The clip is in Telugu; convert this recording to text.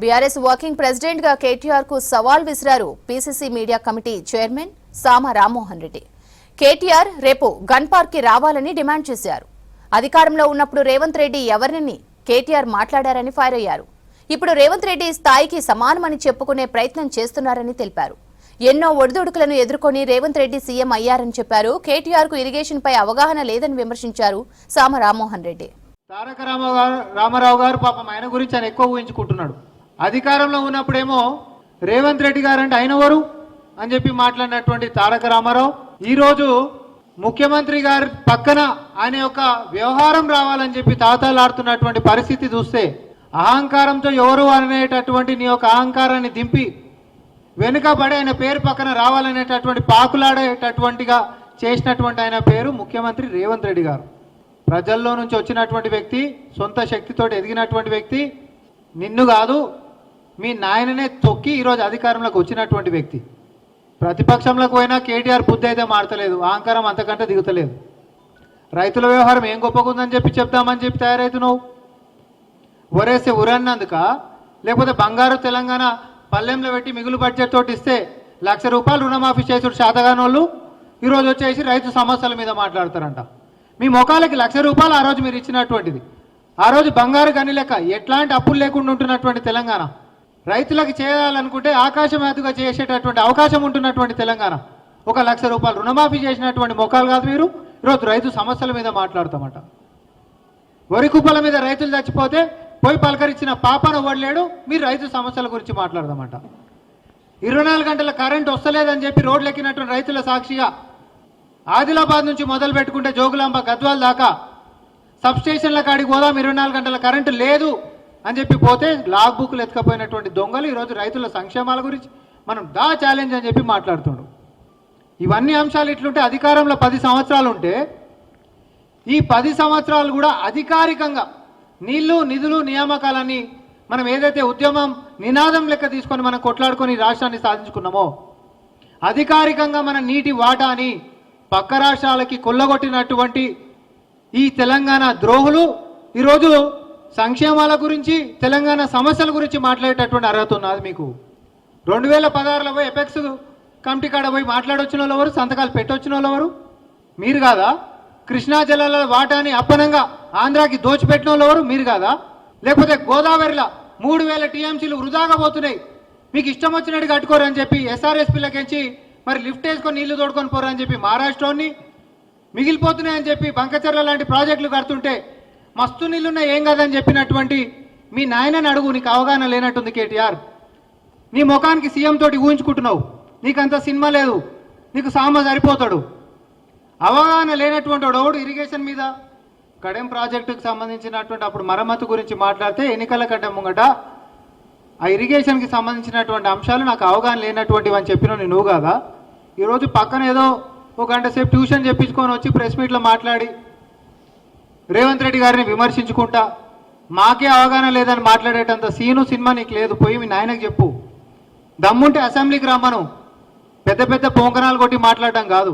బీఆర్ఎస్ వర్కింగ్ ప్రెసిడెంట్గా కేటీఆర్కు సవాల్ విసిరారు పీసీసీ మీడియా కమిటీ చైర్మన్ సామ రామ్మోహన్ రెడ్డి. కేటీఆర్ రేపు గన్ పార్క్కి రావాలని డిమాండ్ చేశారు. అధికారంలో ఉన్నప్పుడు రేవంత్ రెడ్డి ఎవరిని కేటీఆర్ మాట్లాడారని ఫైర్ అయ్యారు. ఇప్పుడు రేవంత్ రెడ్డి స్థాయికి సమానమని చెప్పుకునే ప్రయత్నం చేస్తున్నారని తెలిపారు. ఎన్నో ఒడిదుడుకులను ఎదుర్కొని రేవంత్ రెడ్డి సీఎం అయ్యారని చెప్పారు. కేటీఆర్కు ఇరిగేషన్ పై అవగాహన లేదని విమర్శించారు సామ రామ్మోహన్ రెడ్డి. తారక రామారావు గారు రామారావు గారు పాపం ఆయన గురించి ఆయన ఎక్కువ ఊహించుకుంటున్నాడు. అధికారంలో ఉన్నప్పుడేమో రేవంత్ రెడ్డి గారు అంటే ఆయన అని చెప్పి మాట్లాడినటువంటి తారక రామారావు. ఈరోజు ముఖ్యమంత్రి గారి పక్కన ఆయన యొక్క వ్యవహారం రావాలని చెప్పి తాతాలాడుతున్నటువంటి పరిస్థితి చూస్తే అహంకారంతో ఎవరు అనేటటువంటి నీ యొక్క అహంకారాన్ని దింపి వెనుకబడి ఆయన పేరు పక్కన రావాలనేటటువంటి పాకులాడేటటువంటిగా చేసినటువంటి ఆయన పేరు ముఖ్యమంత్రి రేవంత్ రెడ్డి గారు. ప్రజల్లో నుంచి వచ్చినటువంటి వ్యక్తి సొంత శక్తితో ఎదిగినటువంటి వ్యక్తి నిన్ను కాదు మీ నాయననే తొక్కి ఈరోజు అధికారంలోకి వచ్చినటువంటి వ్యక్తి. ప్రతిపక్షంలోకి పోయినా కేటీఆర్ బుద్ధి అయితే మారతలేదు. అహంకారం అంతకంటే దిగుతలేదు. రైతుల వ్యవహారం ఏం గొప్పకుందని చెప్పి చెప్తామని చెప్పి నువ్వు ఒరేస్తే ఉరన్నందుక లేకపోతే బంగారు తెలంగాణ పల్లెంలో పెట్టి మిగులు బడ్జెట్ తోటి ఇస్తే లక్ష రూపాయలు రుణమాఫీ చేసుడు శాతగాని వాళ్ళు ఈరోజు వచ్చేసి రైతు సమస్యల మీద మాట్లాడతారంట. మీ ముఖాలకి లక్ష రూపాయలు ఆ రోజు మీరు ఇచ్చినటువంటిది. ఆ రోజు బంగారు గని లెక్క ఎట్లాంటి అప్పులు లేకుండా ఉంటున్నటువంటి తెలంగాణ? రైతులకు చేయాలనుకుంటే ఆకాశం చేసేటటువంటి అవకాశం ఉంటున్నటువంటి తెలంగాణ. ఒక లక్ష రూపాయలు రుణమాఫీ చేసినటువంటి మొక్కలు కాదు మీరు. ఈరోజు రైతు సమస్యల మీద మాట్లాడతామట. వరి కుప్పల మీద రైతులు చచ్చిపోతే పోయి పలకరించిన పాపను వడలేడు మీరు రైతు సమస్యల గురించి మాట్లాడదామంట. ఇరవై నాలుగు గంటల కరెంట్ వస్తలేదని చెప్పి రోడ్లు ఎక్కినటువంటి రైతుల సాక్షిగా ఆదిలాబాద్ నుంచి మొదలు పెట్టుకుంటే జోగులాంబ గద్వాల దాకా సబ్స్టేషన్ల కాడికి పోదాం ఇరవై నాలుగు గంటల కరెంటు లేదు. అని చెప్పి పోతే లాగ్ బుక్లు ఎత్తుకపోయినటువంటి దొంగలు ఈరోజు రైతుల సంక్షేమాల గురించి మనం దా ఛాలెంజ్ అని చెప్పి మాట్లాడుతుండు. ఇవన్నీ అంశాలు ఇట్లుంటే అధికారంలో పది సంవత్సరాలు ఉంటే ఈ పది సంవత్సరాలు కూడా అధికారికంగా నీళ్ళు నిధులు నియామకాలని మనం ఏదైతే ఉద్యమం నినాదం లెక్క తీసుకొని మనం కొట్లాడుకొని రాష్ట్రాన్ని సాధించుకున్నామో అధికారికంగా మన నీటి వాటాని పక్క రాష్ట్రాలకి కొల్లగొట్టినటువంటి ఈ తెలంగాణ ద్రోహులు ఈరోజు సంక్షేమాల గురించి తెలంగాణ సమస్యల గురించి మాట్లాడేటటువంటి అర్హత ఉన్నది మీకు. రెండు వేల పదహారులో పోయి ఎపెక్స్ కమిటీ కాడ పోయి మాట్లాడొచ్చిన వాళ్ళు ఎవరు? సంతకాలు పెట్టొచ్చిన వాళ్ళు ఎవరు? మీరు కాదా? కృష్ణా జిల్లాల వాటాని అప్పనంగా ఆంధ్రాకి దోచిపెట్టిన వాళ్ళు ఎవరు? మీరు కాదా? లేకపోతే గోదావరిలో మూడు వేల టీఎంసీలు వృధాగా పోతున్నాయి. మీకు ఇష్టం వచ్చినట్టు కట్టుకోరని చెప్పి ఎస్ఆర్ఎస్పీలకించి మరి లిఫ్ట్ వేసుకొని నీళ్ళు తోడుకొని పోరని చెప్పి మహారాష్ట్రని మిగిలిపోతున్నాయని చెప్పి బంకచర్ల లాంటి ప్రాజెక్టులు కడుతుంటే మస్తు నీళ్ళున్నాయి ఏం కాదని చెప్పినటువంటి మీ నాయనని అడుగు నీకు అవగాహన లేనట్టుంది కేటీఆర్. నీ ముఖానికి సీఎం తోటి ఊహించుకుంటున్నావు. నీకంత సినిమా లేదు. నీకు సామ సరిపోతాడు. అవగాహన లేనటువంటి వాడు ఇరిగేషన్ మీద. కడెం ప్రాజెక్టుకు సంబంధించినటువంటి అప్పుడు మరమ్మతు గురించి మాట్లాడితే ఎన్నికల కంటే ముంగట ఆ ఇరిగేషన్కి సంబంధించినటువంటి అంశాలు నాకు అవగాహన లేనటువంటివి అని చెప్పిన నువ్వు కాదా? ఈరోజు పక్కన ఏదో ఒక గంట సేపు ట్యూషన్ చెప్పించుకొని వచ్చి ప్రెస్ మీట్లో మాట్లాడి రేవంత్ రెడ్డి గారిని విమర్శించుకుంటా మాకే అవగాహన లేదని మాట్లాడేటంత సీను సినిమా నీకు లేదు పోయి మీ నాయనకు చెప్పు. దమ్ముంటే అసెంబ్లీకి రమ్మను. పెద్ద పెద్ద పొంకనాలు కొట్టి మాట్లాడడం కాదు.